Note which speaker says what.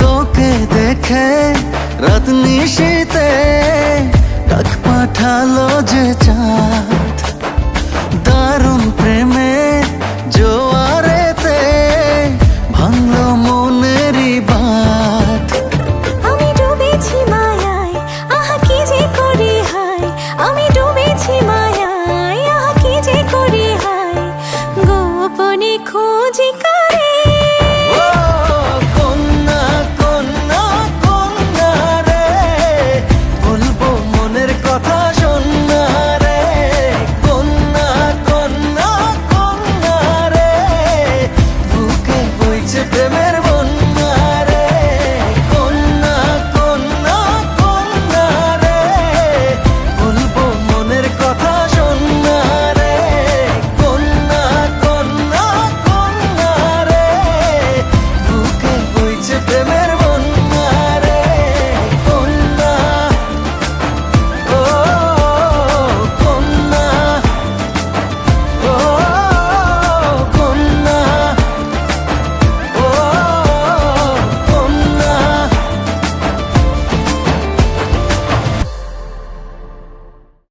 Speaker 1: তোকে দেখে রাত নিশিতে ডাক পাঠালো যে চা